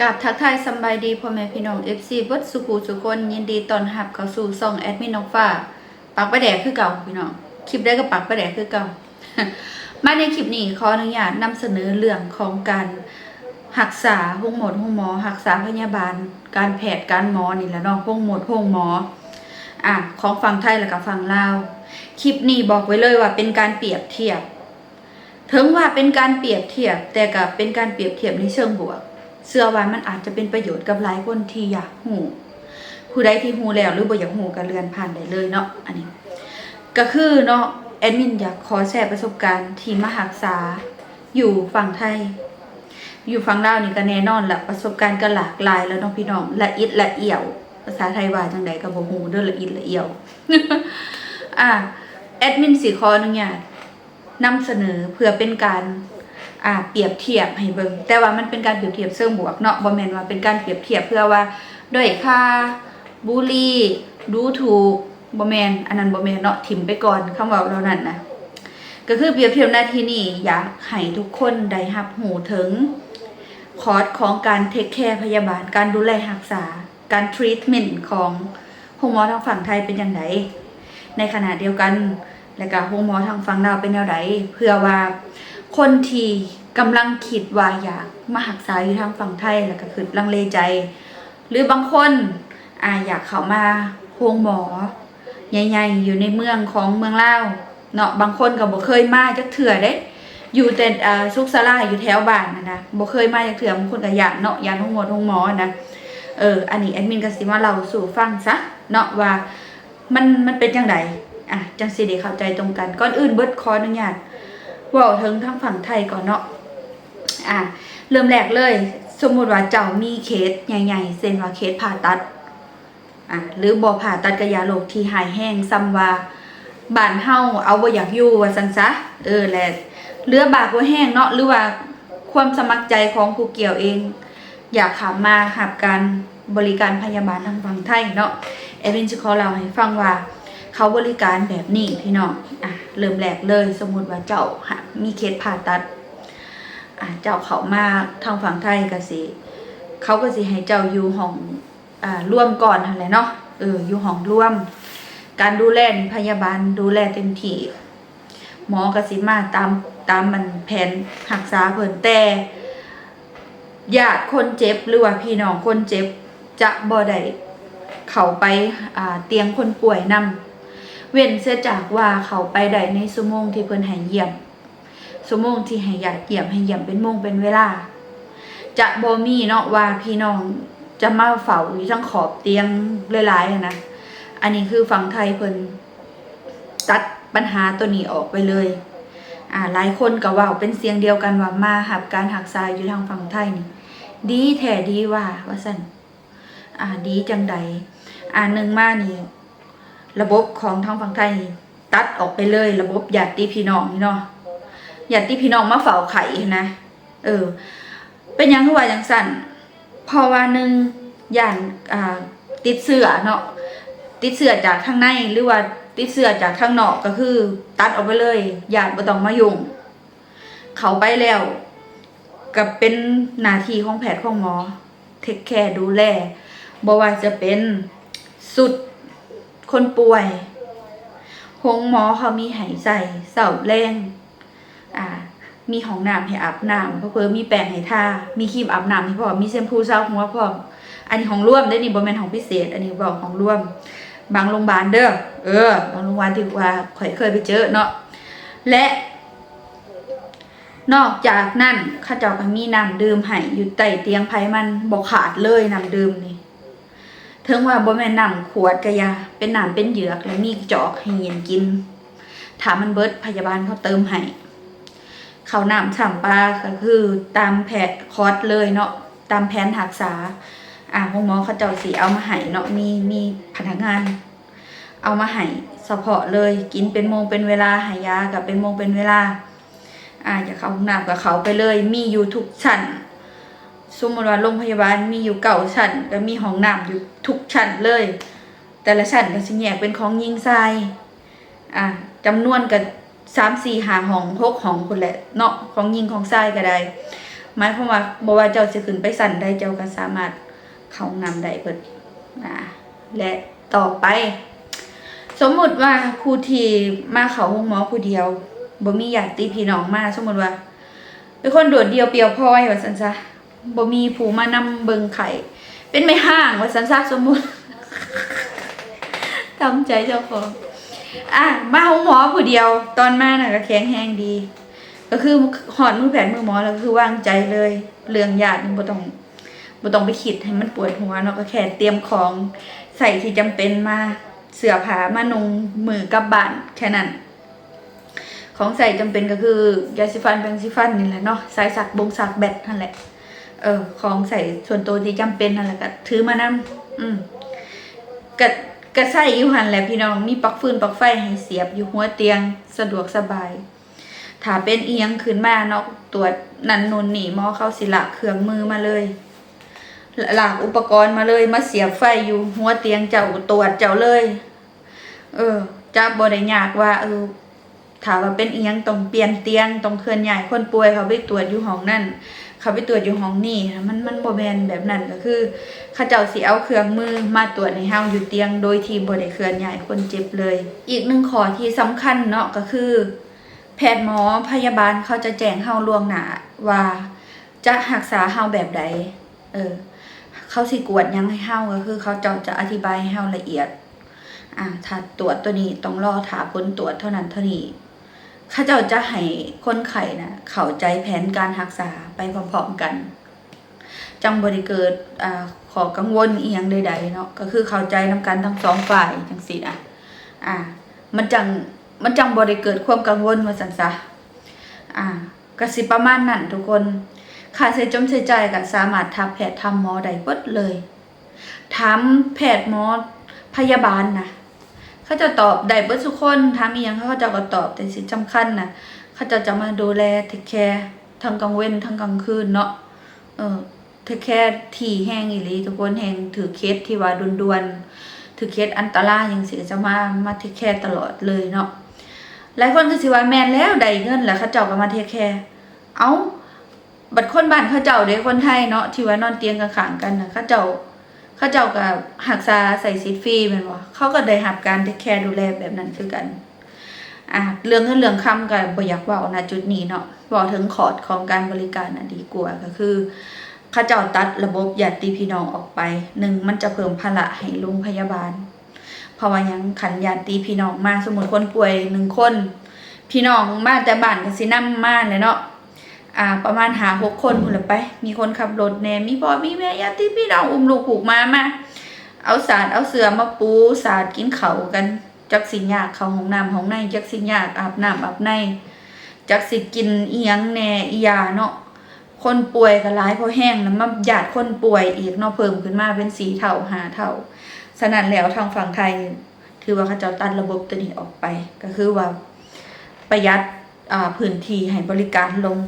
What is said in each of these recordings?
กับทักทายสบายดีพ่อแม่พี่น้อง FC เบิดสุขุสุคนยินดีตอนรับเข้าสู่ช่องแอดมินนกฟ้าปักประแดกคือเก่าพี่น้องคลิปได้ก็ปักประแดกคือเก่ามาในคลิปนี้ขออนุญาตนำเสนอเรื่องของการรักษาห้องหมดห้องหมอรักษาพยาบาล การแพทย์การหมอนี่แหละเนาะห้องหมดห้องหมออะของฝั่งไทยแล้วก็ฝั่งลาวคลิปนี้บอกไว้เลยว่าเป็นการเปรียบเทียบ ถึงว่าเป็นการเปรียบเทียบแต่ก็เป็นการเปรียบเทียบในเชิงบวก เชื่อว่ามันอาจจะเป็นประโยชน์กับหลายคนที่อยากหูผู้ใดที่หูแล้วหรือบ่อยากหูก็เลื่อนผ่านได้เลยเนาะอันนี้ ก็คือเนาะแอดมินอยากขอแชร์ประสบการณ์ที่มหักษาอยู่ฝั่งไทย อยู่ฝั่งลาวนี่ก็แน่นอนละประสบการณ์ก็หลากหลายแล้วน้องพี่น้องละอิดละเอี่ยว ภาษาไทยว่าจังใดก็บ่ฮู้เด้อละอิดละเอี่ยวอ่าแอดมินสิขออนุญาตนำเสนอเพื่อเป็นการ อ่าเปรียบเทียบให้เบิ่งแต่ว่ามันเป็นการเปรียบเทียบเชิงบวกเนาะบ่แม่นว่าเป็นการเปรียบเทียบเพื่อว่าด้อยค่าบูลลี่ดูถูกบ่แมนอันนั้นบ่แมนเนาะถิ่มไปก่อนคำเว้าเหล่านั้นนะก็คือเปรียบเทียบหน้าที่นี่อยากให้ทุกคนได้รับหูถึง คอร์สของการเทคแคร์พยาบาล การดูแลรักษา การทรีทเมนต์ของโฮมอทางฝั่งไทยเป็นอย่างไรในขณะเดียวกัน และก็โฮมอทางฝั่งลาวเป็นแนวใดเพื่อว่าคนที่ กำลังคิดว่าอยากมาหักษาอยู่ทางฝั่งไทยแล้วก็คือลังเลใจ หรือบางคนอ่าอยากเข้ามาโรงหมอ ใหญ่ๆ อยู่ในเมืองของเมืองเล่าเนาะบางคนก็บ่เคยมาจักเถื่อเด้ อยู่แต่อ่าซุกซาลาอยู่แถวบ้านนะนะบ่เคยมาจักเถื่อบางคนก็อยากเนาะอยากห้องหมอห้องหมอนะเอออันนี้แอดมินก็สิมาเล่าสู่ฟังซะเนาะว่ามันมันเป็นจังไดอะจังสิได้เข้าใจตรงกันก่อนอื่นเบิดขออนุญาตว่าถึงทางฝั่งไทยก่อนเนาะ อะเริ่มแรกเลย สมมติว่าเจ้ามีเคสใหญ่ๆเช่นว่าเคสผ่าตัดอะหรือบ่ผ่าตัดกระยาโรคที่หายแห้งซ้ำว่าบ้านเฮาเอาบ่อยากอยู่ว่าซั่นซะเออแหละเรือบากบ่แห้งเนาะหรือว่าความสมัครใจของผู้เกี่ยวเอง อยากขับมาหับการบริการพยาบาลทางฝั่งไทยเนาะเอวินจะขอเล่าให้ฟังว่าเขาบริการแบบนี้พี่น้องอะเริ่มแรกเลยสมมติว่าเจ้ามีเคสผ่าตัด เจ้าเขามาทางฝั่งไทยก็สิ เขาก็สิให้เจ้าอยู่ห้องอ่าร่วมก่อนหั่นแหละเนาะเอออยู่ห้องร่วม การดูแลพยาบาลดูแลเต็มที่หมอก็สิมาตามตามมันแผนรักษาเพิ่นแต่ญาติคนเจ็บหรือว่าพี่น้องคนเจ็บจะบ่ได้เข้าไปอ่าเตียงคนป่วยนำเว้นเสียจากว่าเขาไปได้ในชั่วโมงที่เพิ่นให้เยี่ยม ชั่วโมงที่ให้ญาเยี่ยมให้เยี่ยมเป็นโมงเป็นเวลา จะบ่มีเนาะว่าพี่น้องจะมาเฝ้าอยู่ทั้งขอบเตียงหลายๆอะนะอันนี้คือฝั่งไทยเพิ่นตัดปัญหาตัวนี้ออกไปเลย อ่าหลายคนก็ว่าเป็นเสียงเดียวกันว่ามาหับการหักษายอยู่ทางฝั่งไทยนี่ ดีแท้ดีว่าว่าซั่นอ่าดีจังใดอ่าหนึ่งมานี่ ระบบของทางฝั่งไทย ตัดออกไปเลย ระบบญาติพี่น้องนี่เนาะ ญาติพี่น้องมาเฝ้าไข่นะ เออ เป็นยังคือว่าจังสั่นพราะว่าหนึ่งย่านอ่าติดเสื้อเนาะติดเสื้อจากข้างในหรือว่าติดเสื้อจากข้างนอกก็คือ ตัดออกไปเลยญาติบ่ต้องมายุ่งเขาไปแล้วกับเป็นหน้าที่ของแพทย์ของหมอ เทคแคร์ดูแลบ่ว่าจะเป็นสุดคนป่วยหงหมอเขามีไหใส่เสาแรง อ่า มีห้องน้ำให้อาบน้ำเพราะเพิ่มมีแปรงให้ทา มีครีมอาบน้ำให้พร้อมมีแชมพูเช้าหัวพร้อม อันนี้ของร่วมได้นี่บ่แม่นของพิเศษ อันนี้บอกของร่วม บางโรงพยาบาลเด้อ เออ บางโรงพยาบาลที่ว่าข่อยเคยไปเจอเนาะ และ นอกจากนั้นข้าเจ้าก็มีน้ำดื่มให้อยู่ใต้เตียงไผมันบ่ขาดเลยน้ำดื่มนี่ถึงว่าบ่แม่นน้ำขวดก็อยา เป็นน้ำเป็นเหยือกแล้วมีจอกให้เย็นกินถ้ามันเบิดพยาบาลเขาเติมให้ เขาวน้ำฉ่ำปลาก็คือตามแผนคอร์สเลยเนาะตามแผนรักษา อ่าห้องหมอเขาเจ้าสิเอามาให้เนาะมีมีพนักงาน เอามาให้เฉพาะเลยกินเป็นโมงเป็นเวลาหายากับเป็นโมงเป็นเวลา อ่าจะเข้าห้องน้ำกับเขาไปเลย มีอยู่ทุกชั้นสมมติว่าโรงพยาบาลมีอยู่เก่าชั้นก็มีห้องน้ำอยู่ทุกชั้นเลย แต่ละชั้นก็สิแยกเป็นของยิงทรายอ่าจำนวนก็ สามสี่หาห้องหกห้องคนแหละเนาะของยิงของทรายก็ได้หมายความว่าบ่ว่าเจ้าสิขึ้นไปสั่นได้เจ้าก็สามารถเข้างน้ำได้เบิดนะและต่อไป สมมุติว่าครูทีมาเขาห้องหมอผู้เดียวบ่มีญาติพี่น้องมาสมมุติว่าเป็นคนโดดเดียวเปียวพลอยว่าซั่นซะบ่มีผู้มานำเบิ่งไข่ เป็นไม่ห้างว่าซั่นซะสมมุติทำใจเจ้าของ อะมาห้องหมอผู้เดียว ตอนมาน่ะก็แข็งแรงดี ก็คือหอดมือแผนมือหมอแล้วก็คือวางใจเลย เรื่องญาตินี่บ่ต้องบ่ต้องไปคิดให้มันปวดหัวเนาะก็แค่เตรียมของใส่ที่จำเป็นมาเสื้อผ้ามานุงมือกับบ้านแค่นั้น ของใส่จำเป็นก็คือยาสีฟันแปรงสีฟันนี่แหละเนาะสายสักบงสักแบตนั่นแหละเออของใส่ส่วนตัวที่จำเป็นนั่นแหละก็ถือมานำอืมก็ ก็ใส่อยู่หันแหละพี่น้องมีปลั๊กฟืนปลั๊กไฟให้เสียบอยู่หัวเตียงสะดวกสบาย ถ้าเป็นเอียงขึ้นมาเนาะตรวจนันนุนนี่หมอเข้าสิละเครื่องมือมาเลยหลากอุปกรณ์มาเลยมาเสียบไฟอยู่หัวเตียงเจ้าตรวจเจ้าเลย เออจะบ่ได้ยากว่า เออถามว่าเป็นเอียงต้องเปลี่ยนเตียงต้องเคลื่อนย้ายคนป่วยเขาไปตรวจอยู่ห้องนั่น เขาไปตรวจอยู่ห้องนี่มันมันบ่แมนแบบนั้นก็คือเขาเจ้าสิเอาเครื่องมือมาตรวจในเฮาอยู่เตียง โดยที่บ่ได้เคลื่อนย้ายคนเจ็บเลย อีกหนึ่งข้อที่สำคัญเนาะก็คือ แพทย์หมอพยาบาลเขาจะแจ้งเฮาล่วงหน้าว่าจะรักษาเฮาแบบใด เออ เขาสิกวดยังให้เฮาก็คือ เขาเจ้าจะอธิบายให้เฮาละเอียด อ่าถ้าตรวจตัวนี้ต้องรอถาผลตรวจเท่านั้นเท่านี้ ขาเจ้าจะให้คนไข้นะเข้าใจแผนการรักษาไปพร้อมๆกัน จังบริเกิดอ่าขอกังวลเอียงใดๆเนาะก็คือเข้าใจนำกันทั้งสองฝ่ายจังซี่นะอ่า มันจังมันจังบริเกิดความกังวลว่าซั่นซะอ่าก็สิประมาณนั้นทุกคนค่าใช้จมใช้จ่ายก็สามารถทักแพทย์ทำหมอได้เบิดเลย ถามแพทย์หมอพยาบาลนะ เขาจะตอบได้เบิดทุกคนถามอีหยังเขาจะก็ตอบแต่สิ่งสำคัญนะเขาจะจะมาดูแลเทคแคร์ทั้งกลางเว้นทั้งกลางคืนเนาะเออเทคแคร์ที่แห้งอีหลีทุกคนแห้งถือเคสที่ว่าด่วนๆถือเคสอันตรายอย่างสิจะมามาเทคแคร์ตลอดเลยเนาะหลายคนก็สิว่าแมนแล้วได้เงินแล้วเขาเจ้าก็มาเทคแคร์เอ้าบัดคนบ้านเขาเจ้าเด้คนไทยเนาะที่ว่านอนเตียงกันข้างกันนะเขาเจ้า เขาเจ้ากับหักษาใส่ซิทฟรีแม่นบ่เขาก็ได้รับการเทคแคร์ดูแลแบบนั้นคือกันอะเรื่องเงินเรื่องคำก็บ่อยากเว้าณจุดนี้เนาะเว้าถึงขอดของการบริการน่ะดีกว่าก็คือเขาเจ้าตัดระบบญาติพี่น้องออกไปหนึ่งมันจะเพิ่มภาระให้โรงพยาบาล เพราะว่ายังขันญาติพี่น้องมาสมมติคนป่วยหนึ่งคน พี่น้องมาแต่บ้านก็สินำมาเลยเนาะ อ่าประมาณหาหกคนพุ่นละไป มีคนขับรถแหน่มีพ่อมีแม่ญาติพี่น้องอุ้มลูกผูกมามาเอาสาดเอาเสือมาปูสาดกินเขากันจักสิยากเขาห้องน้ำห้องในจักสิยากอาบน้ำอาบในจักสิกินเอียงแหน่อียาเนาะคนป่วยก็หลายเพราะแห้งนะมาญาติคนป่วยอีกเนาะเพิ่มขึ้นมาเป็นสีเทาหาเทาฉะนั้นแล้วทางฝั่งไทย ถือว่าเขาจ้าตัดระบบตัวนี้ออกไป ก็คือว่าประหยัดพื้นที่ให้บริการลง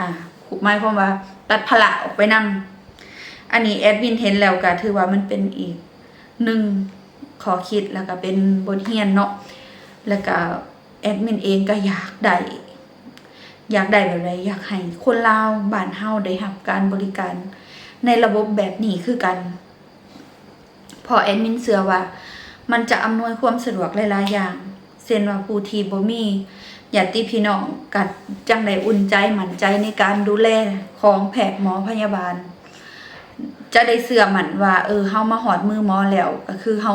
อ่าหมายความว่าตัดพละออกไปนำอันนี้แอดมินเห็นแล้วก็ถือว่ามันเป็นอีกหนึ่งขอคิดแล้วก็เป็นบทเรียนเนาะแล้วก็แอดมินเองก็อยากได้อยากได้แบบไรอยากให้คนลาวบ้านเฮาได้รับการบริการในระบบแบบนี้คือกัน พอแอดมินเสือว่า มันจะอำนวยความสะดวกหลายๆอย่างเช่นว่าผู้ที่บ่มี ญาติพี่น้องกัดจังไดอุ่นใจหมั่นใจในการดูแลของแพทย์หมอพยาบาล จะได้เสื่อมั่นว่า เออเฮามาหอดมือหมอแล้วก็คือเฮา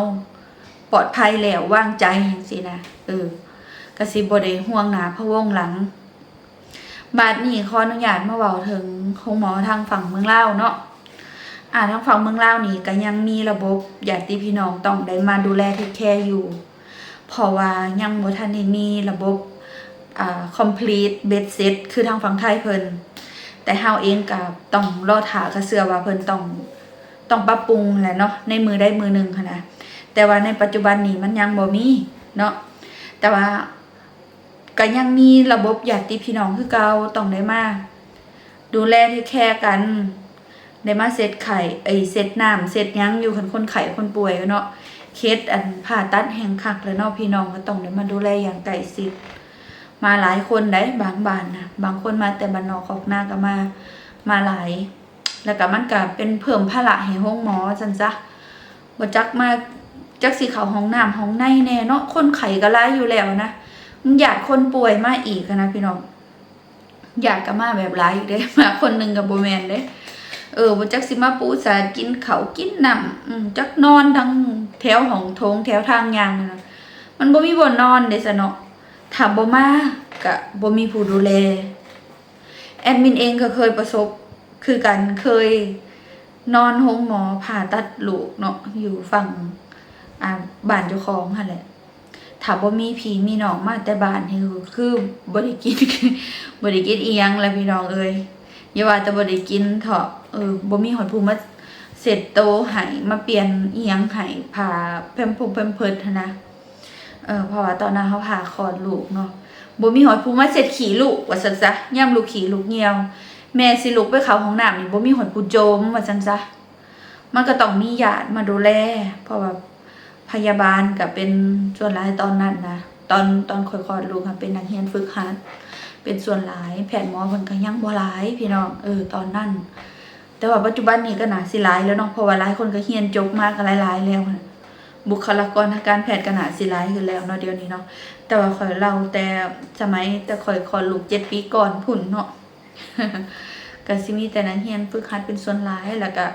ปลอดภัยแล้ววางใจจังซี่นะเออกระสิบ่ได้ห่วงหนาพะวงหลัง บาดนี้ขออนุญาตมาเว้าถึงของหมอทางฝั่งเมืองลาวเนาะอ่าทางฝั่งเมืองลาวนี่ก็ยังมีระบบญาติพี่น้องต้องได้มาดูแลเทคแคร์อยู่เพราะว่ายังบ่ทันได้มีระบบ complete bed set คือทางฝั่งไทยเพิ่นแต่เฮาเองก็ต้องรอถากระเสือว่าเพิ่นต้องต้องปรับปรุงแหละเนาะในมือได้มือหนึงค่ะนะแต่ว่าในปัจจุบันนี้มันยังบ่มีเนาะแต่ว่าก็ยังมีระบบญาติพี่น้องคือเก่าต้องได้มาดูแลที่แคร์กันได้มาเซตไข่ไอยเซตน้ำเซตยังอยู่คนคนไข้คนป่วยเนาะเคสอันผ่าตัดแห่งคักแล้วเนาะพี่น้องก็ต้องได้มาดูแลอย่างใกล้ชิด มาหลายคนได้บางบ้านนะบางคนมาแต่บ้านนอกออกหน้าก็มามาหลาย แล้วก็มันก็เป็นเพิ่มภาระให้ห้องหมอจันจ้ะบ่จักมาจักสิเขาห้องน้ำห้องในแน่เนาะคนไข้ก็หลายอยู่แล้วนะมันญาติคนป่วยมาอีกนะพี่น้องญาติก็มาแบบหลายอยู่เด้มาคนหนึ่งก็บ่แมนเด้เออบ่จักสิมาปูสากินเขากินน้ำจักนอนทั้งแถวของโถงแถวทางยางนั่นนะมันบ่มีบ่นอนเด้ซะเนาะ ถ้าบ่มาก็บ่มีผู้ดูแล แอดมินเองก็เคยประสบคือกันเคยนอนห้องหมอผ่าตัดลูกเนาะอยู่ฝั่งอ่าบ้านเจ้าของหั่นแหละถ้าบ่มีผีมีน้องมาแต่บ้านนี่คือคือบ่ได้กินบ่ได้กินอีหยังแล้วพี่น้องเอ้ยอย่าว่าแต่บ่ได้กินเถอะเออบ่มีหอนผู้มาเสร็จโตให้มาเปลี่ยนอีหยังให้ผ่าแพมพงแพมเพิร์ดหั้นนะ เออเพราะว่าตอนนั้นเขาผ่าคลอดลูกเนาะบ่มีหอนผู้มาเสร็จขี่ลูกว่าซั่นซะย่ํลูกขี่ลูกเหี่ยว แม่สิลูกไปเข้าห้องน้ำนี่บ่มีหอนผู้โจมว่าซั่นซะมันก็ต้องมีญาติมาดูแล เพราะว่าพยาบาลก็เป็นส่วนหลายตอนนั้นนะตอนตอนคลอดลูกค่ะเป็นนักเรียนฝึกหัดเป็นส่วนหลาย แผนหมอเพิ่นก็ยังบ่หลายพี่น้องเออตอนนั้น แต่ว่าปัจจุบันนี้ก็น่าสิหลายแล้วเนาะเพราะว่าหลายคนก็เรียนจบมาก็หลายๆแล้วนะ บุคลากรทางการแพทย์ก็น่าสิหลายขึ้นแล้วเนาะเดี๋ยวนี้เนาะแต่ว่าข่อยเล่าแต่สมัยแต่ข่อยคลอดลูก7ปีก่อนพุ่นเนาะก็สิมีแต่นักเรียนฝึกหัดเป็นส่วนหลายแล้วก็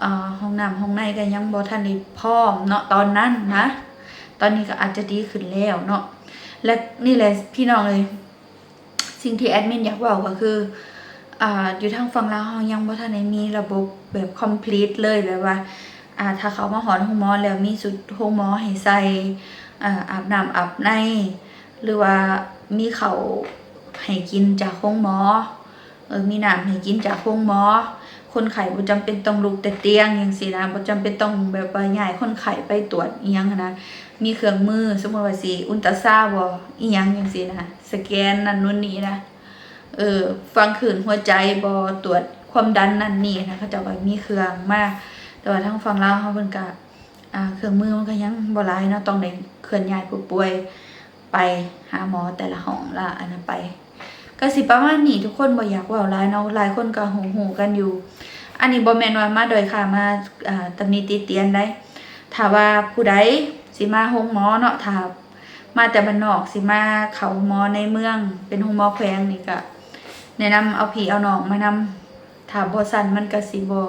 เอ่อห้องน้ำห้องในก็ยังบ่ทันได้พร้อมเนาะตอนนั้นนะ ตอนนี้ก็อาจจะดีขึ้นแล้วเนาะและนี่แหละพี่น้องเลยสิ่งที่แอดมินอยากบอกก็คืออ่าอยู่ทางฝั่งลาวเรายังบ่ทันได้มีระบบแบบ complete เลยแบบว่า อ่าถ้าเขามาหอนห้องหมอแล้วมีสุดห้องหมอให้ใส่อ่าอาบน้ำอาบใน หรือว่ามีเขาให้กินจากห้องหมอเออมีน้ำให้กินจากห้องหมอ คนไข้บ่จำเป็นต้องลุกแต่เตียงจังซี่นะบ่จำเป็นต้องแบบว่าย้ายคนไข้ไปตรวจอีหยังนะมีเครื่องมือสมมุติว่าสิอุลตราซาวด์บ่อีหยังจังซี่นะสแกนนั่นนู่นนี่นะเออฟังขืนหัวใจบ่ตรวจความดันนั่นนี่นะเขาเจะว่ามีเครื่องมา แต่ว่าทางฝั่งลาวเขาเพิ่นก็เครื่องมือมันก็ยังบ่หลายเนาะต้องได้เคลื่อนย้ายผู้ป่วยไปหาหมอแต่ละห้องละอันนั้นไปก็สิประมาณนี้ทุกคนบ่อยากว้าหลายเนาะหลายคนก็หูๆกันอยู่ อันนี้บ่แม่นว่ามาโดยค่ะมาตำหนิติเตียนได้ถ้าว่าผู้ใดสิมาโรงหมอเนาะถ้ามาแต่บ้านนอกสิมาเขาหมอในเมือง เป็นโรงหมอแขวงนี่ก็แนะนำเอาพี่เอาน้องมานำถ้าบ่ซั่นมันก็สิบ่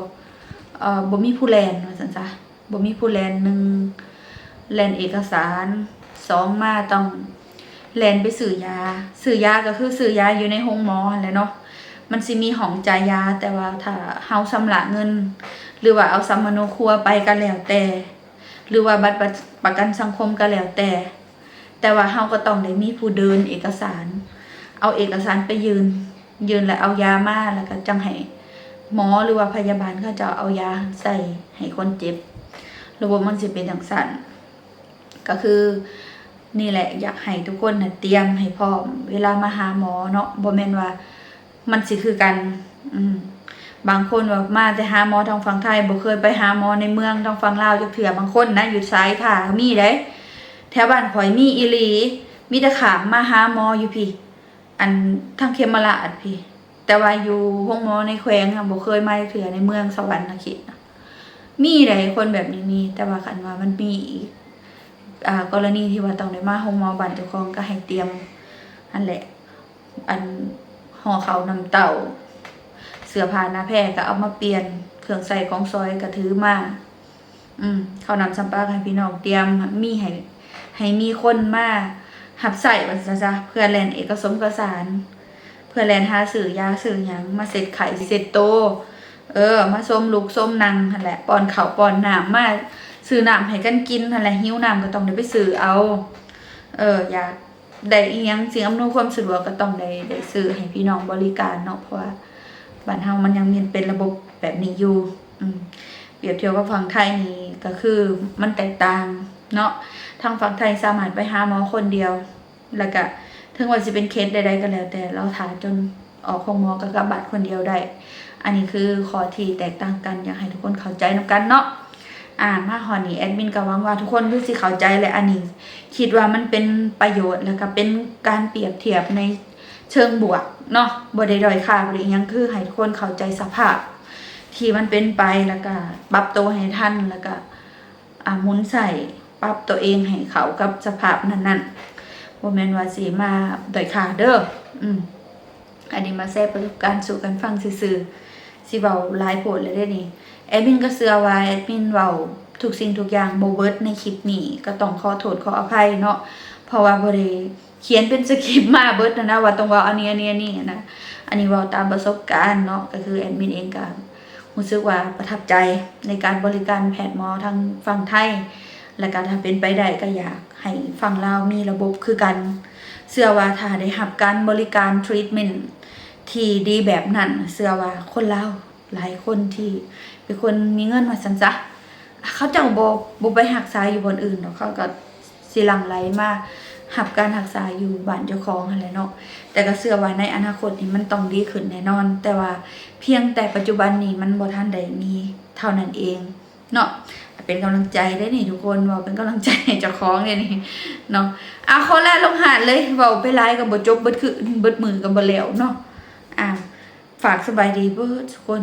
เอ่อบ่มีผู้แลนว่าซั่นซะบ่มีผู้แลนหนึ่งแลนเอกสารสองมาต้องแลนไปซื้อยาซื้อยาก็คือซื้อยาอยู่ในโรงหมอแหละเนาะมันสิมีห้องจ่ายยา แต่ว่าถ้าเฮาชำระเงิน หรือว่าเอาสัมมโนครัวไปก็แล้วแต่ หรือว่าบัตรประกันสังคมก็แล้วแต่ แต่ว่าเฮาก็ต้องได้มีผู้เดินเอกสาร เอาเอกสารไปยืน ยืนแล้วเอายามาแล้วก็จังให้ หมอหรือว่าพยาบาลเขาจะเอายาใส่ให้คนเจ็บ ระบบมันสิเป็นจังซั่นก็คือนี่แหละอยากให้ทุกคนนะเตรียมให้พร้อม เวลามาหาหมอเนาะบ่แม่นว่า มันสิคือกัน อืมบางคนว่ามาแต่หาหมอทางฝั่งไทยบ่เคยไปหาหมอในเมืองทางฝั่งลาวจักเทื่อบางคนนะอยู่ซ้ายท่าก็มีเด้แถวบ้านข่อยมีอีหลี มีแต่ขามมาหาหมออยู่พี่ อันทางเขมราชพี่ แต่ว่าอยู่ห้องหมอในแขวงอะบ่เคยมาจักเทื่อในเมืองสวรรค์นะคิดนะมีได้คนแบบนี้มีแต่ว่าคันว่ามันมีอีกอ่ากรณีที่ว่าต้องได้มาห้องหมอบ้านเจ้าของก็ให้เตรียมอันแหละ อันห่อเขาน้ำเต้าเสื้อผ้าหน้าแพรก็เอามาเปลี่ยนเครื่องใส่ของซอยก็ถือมาอืมเขานำสัมปาให้พี่น้องเตรียมมีให้ให้มีคนมาหับใส่ว่าซะจ้ะเพื่อแลนเอกสมกสาร เพื่อแลนหาสื่อยาสื่อยังมาเสร็จไข่เสร็จโต เออ มาส้มลูกส้มนังหั่นแหละป้อนเขาป้อนน้ำมาซื้อน้ำให้กันกินหั่นแหละหิวน้ำก็ต้องได้ไปซื้อเอา เออ อยากได้อีหยังสิ่งอำนวยความสะดวกก็ต้องได้ได้ซื้อให้พี่น้องบริการเนาะเพราะว่าบ้านเฮามันยังมีเป็นระบบแบบนี้อยู่ อืมเปรียบเทียบกับฝั่งไทยนี่ก็คือมันแตกต่างเนาะทางฝั่งไทยสามารถไปหาหมอคนเดียว แล้วก็ ถึงว่าสิเป็นเคสใดๆก็แล้ว แต่เราถ่ายจนออกของหมอก็กลับบัตรคนเดียวได้ อันนี้คือข้อที่แตกต่างกันอยากให้ทุกคนเข้าใจนำกันเนาะอ่ามาหอนี้แอดมินก็หวังว่าทุกคนคือสิเข้าใจและอันนี้คิดว่ามันเป็นประโยชน์แล้วก็เป็นการเปรียบเทียบในเชิงบวกเนาะบ่ได้ด้อยค่าบ่ได้อิยังคือให้ทุกคนเข้าใจสภาพ ที่มันเป็นไปแล้วก็ปรับตัวให้ทันแล้วก็อ่าหมุนใส่ปรับตัวเองให้เขากับสภาพนั้นๆ บ่แม่นว่าสิมาด้อยค่าเด้ออืมอันนี้มาแชร์ประสบการณ์สู่กันฟังซื่อๆสิเว้าหลายโพดเลยเด้นี่แอดมินก็เชื่อว่าแอดมินเว้าทุกสิ่งทุกอย่างบ่เบิดในคลิปนี้ก็ต้องขอโทษขออภัยเนาะเพราะว่าบ่ได้เขียนเป็นสคริปต์มาเบิดนะนะว่าต้องเว้าอันนี้อันนี้อันนี้นะอันนี้เว้าตามประสบการณ์เนาะก็คือแอดมินเองก็รู้สึกว่าประทับใจในการบริการแพทย์หมอทางฝั่งไทย และก็ถ้าเป็นไปได้ก็อยาก ให้ฝั่งลาวมีระบบคือกันเชื่อว่าถ้าได้รับการบริการทรีทเมนต์ที่ดีแบบนั้นเชื่อว่าคนลาวหลายคนที่เป็นคนมีเงินมาสันซะเขาเจ้าบ่บ่ไปรักษาอยู่บนอื่นเนาะเขาก็สิหลังไหลมาหับการรักษาอยู่บ้านเจ้าของนั่นแหละเนาะแต่ก็เชื่อว่าในอนาคตนี่มันต้องดีขึ้นแน่นอน แต่ว่าเพียงแต่ปัจจุบันนี้มันบ่ทันได้มีเท่านั้นเองเนาะ เป็นกำลังใจได้นี่ทุกคนเว่าเป็นกำลังใจจะคล้องเลยนี่เนาะเอาข้อแรกลงหาดเลยเว้าไปไลายกับบ่จบเบิดคือเบิดมือกับบทเหลวเนาะอ่าฝากสบายดีเบิดทุกคน